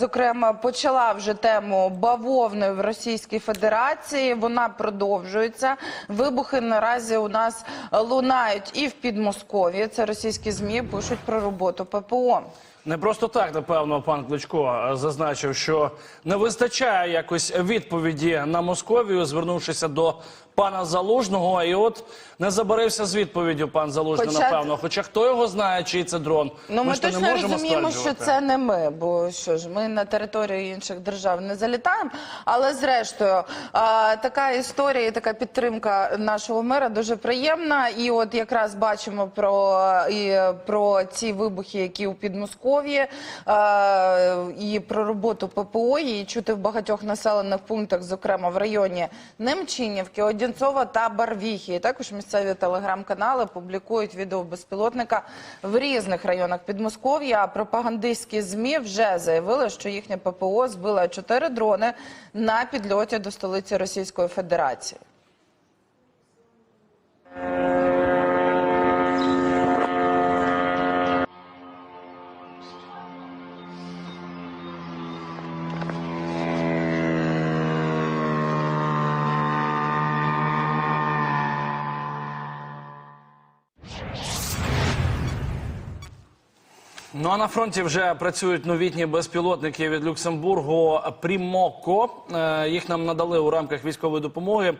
Зокрема, почала вже тему бавовни в Російській Федерації. Вона продовжується. Вибухи наразі у нас лунають і в Підмосков'ї. Це російські змі пишуть про роботу ППО. Не просто так, напевно, пан Кличко зазначив, що не вистачає якось відповіді на Московію, звернувшися до пана Залужного. І от не забарився з відповіддю пан Залужний, Хоча- напевно. Хоча хто його знає, чий це дрон. Ну, ми, то точно не можемо розуміємо, що це не ми, бо що ж, ми на територію інших держав не залітаємо. Але зрештою, така історія, і така підтримка нашого мера дуже приємна. І от якраз бачимо про, і, про ці вибухи, які у Підмосков'ї, і про роботу ППО, її чути в багатьох населених пунктах, зокрема в районі Немчинівки, Одінцова та Барвіхи. І також місцеві телеграм-канали публікують відео безпілотника в різних районах Підмосков'я. Пропагандистські змі вже заявили, що їхня ППО збила чотири дрони на підльоті до столиці Російської Федерації. Ну а на фронті вже працюють новітні безпілотники від Люксембургу Прімоко. Е, Їх нам надали у рамках військової допомоги.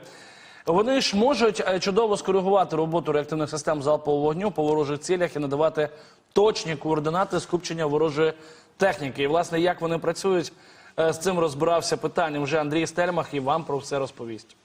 Вони ж можуть е, чудово скоригувати роботу реактивних систем залпового вогню по ворожих цілях і надавати точні координати скупчення ворожої техніки. І власне як вони працюють, е, з цим розбирався питанням вже Андрій Стельмах і вам про все розповість.